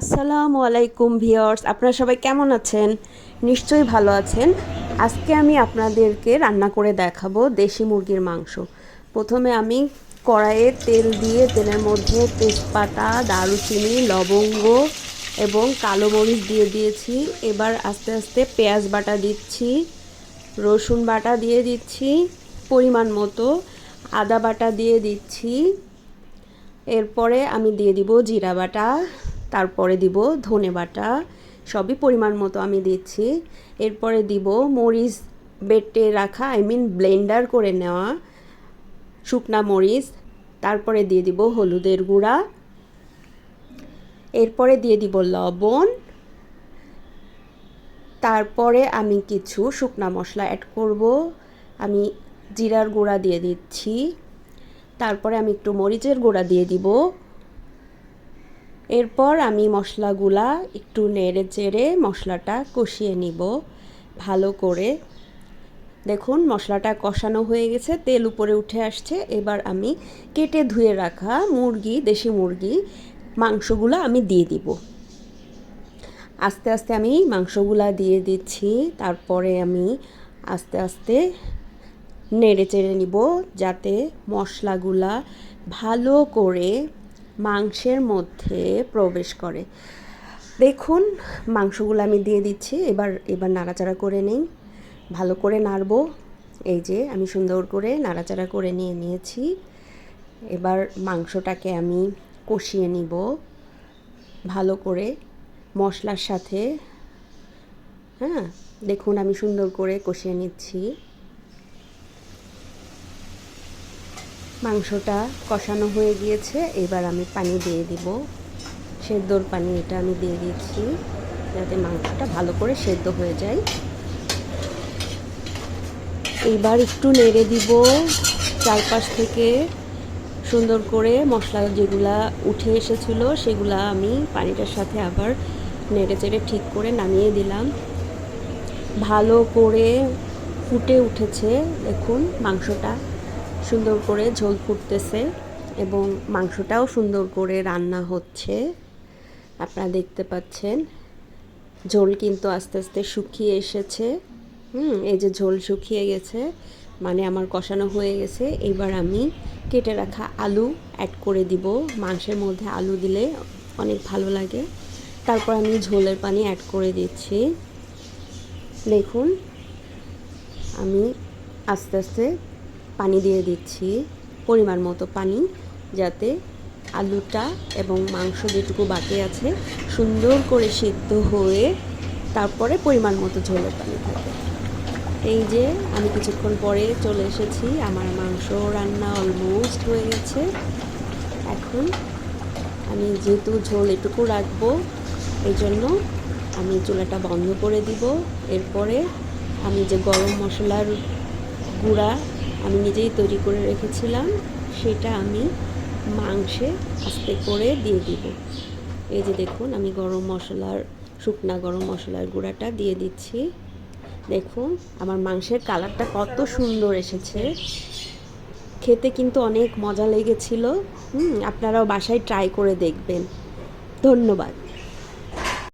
আসসালামু আলাইকুম ভিওর্স আপনারা সবাই কেমন আছেন? নিশ্চয়ই ভালো আছেন। আজকে আমি আপনাদেরকে রান্না করে দেখাবো দেশি মুরগির মাংস। প্রথমে আমি কড়াইয়ে তেল দিয়ে তেলের মধ্যে তেজপাতা, দারুচিনি, লবঙ্গ এবং কালো মরিচ দিয়ে দিয়েছি। এবার আস্তে আস্তে পেঁয়াজ বাটা দিচ্ছি, রসুন বাটা দিয়ে দিচ্ছি, পরিমাণ মতো আদা বাটা দিয়ে দিচ্ছি। এরপরে আমি দিয়ে দিব জিরা বাটা। তারপরে দিব ধনে বাটা, সবই পরিমাণ মতো আমি দিচ্ছি। এরপরে দিব মরিচ বেটে রাখা আই মিন ব্লেন্ডার করে নেওয়া শুকনা মরিচ। তারপরে দিয়ে দিব হলুদের গুঁড়া। এরপরে দিয়ে দিব লবণ। তারপরে আমি কিছু শুকনা মশলা অ্যাড করব। আমি জিরার গুঁড়া দিয়ে দিচ্ছি। তারপরে আমি একটু মরিচের গুঁড়া দিয়ে দিব। এরপর আমি মশলাগুলা একটু নেড়ে চেড়ে মশলাটা কষিয়ে নিব ভালো করে। দেখুন, মশলাটা কষানো হয়ে গেছে, তেল উপরে উঠে আসছে। এবার আমি কেটে ধুয়ে রাখা মুরগি, দেশি মুরগি, মাংসগুলো আমি দিয়ে দিব। আস্তে আস্তে আমি মাংসগুলা দিয়ে দিচ্ছি, তারপরে আমি আস্তে আস্তে নেড়ে চেড়ে নিব যাতে মশলাগুলা ভালো করে মাংসের মধ্যে প্রবেশ করে। দেখুন, মাংসগুলো আমি দিয়ে দিচ্ছি। এবার এবার নাড়াচাড়া করে নেই। ভালো করে নাড়বো। এই যে, আমি সুন্দর করে নাড়াচাড়া করে নিয়ে নিয়েছি। এবার মাংসটাকে আমি কষিয়ে নিব। ভালো করে মশলার সাথে হ্যাঁ? দেখুন, আমি সুন্দর করে কষিয়ে নিচ্ছি। মাংসটা কষানো হয়ে গিয়েছে, এবার আমি পানি দিয়ে দিব। সেদ্ধর পানি এটা আমি দিয়ে দিচ্ছি, যাতে মাংসটা ভালো করে সেদ্ধ হয়ে যায়। এইবার একটু নেড়ে দিব চারপাশ থেকে, সুন্দর করে মশলা যেগুলা উঠে এসেছিল সেগুলা আমি পানিটার সাথে আবার নেড়ে চেড়ে ঠিক করে নামিয়ে দিলাম। ভালো করে ফুটে উঠেছে, দেখুন মাংসটা। সুন্দর করে ঝোল ফুটতেছে এবং মাংসটাও সুন্দর করে রান্না হচ্ছে। আপনারা দেখতে পাচ্ছেন, ঝোল কিন্তু আস্তে আস্তে শুকিয়ে এসেছে। হুম, এই যে ঝোল শুকিয়ে গেছে মানে আমার কষানো হয়ে গেছে। এবার আমি কেটে রাখা আলু অ্যাড করে দিব। মাংসের মধ্যে আলু দিলে অনেক ভালো লাগে। তারপর আমি ঝোলের পানি অ্যাড করে দিচ্ছি। দেখুন, আমি আস্তে আস্তে পানি দিয়ে দিচ্ছি, পরিমাণ মতো পানি, যাতে আলুটা এবং মাংস যেটুকু বাকি আছে সুন্দর করে সিদ্ধ হয়ে তারপরে পরিমাণ মতো ঝোলের পানি থাকে। এই যে আমি কিছুক্ষণ পরে চলে এসেছি, আমার মাংস রান্না অলমোস্ট হয়ে গেছে। এখন আমি যেহেতু ঝোল এটুকু রাখব, এই জন্য আমি চুলাটা বন্ধ করে দিব। এরপরে আমি যে গরম মশলার গুঁড়া আমি নিজেই তৈরি করে রেখেছিলাম, সেটা আমি মাংসে আস্তে করে দিয়ে দিব। এই যে দেখুন, আমি গরম মশলার, শুকনা গরম মশলার গুঁড়াটা দিয়ে দিচ্ছি। দেখুন, আমার মাংসের কালারটা কত সুন্দর এসেছে। খেতে কিন্তু অনেক মজা লেগেছিল। হুম, আপনারাও বাসায় ট্রাই করে দেখবেন। ধন্যবাদ।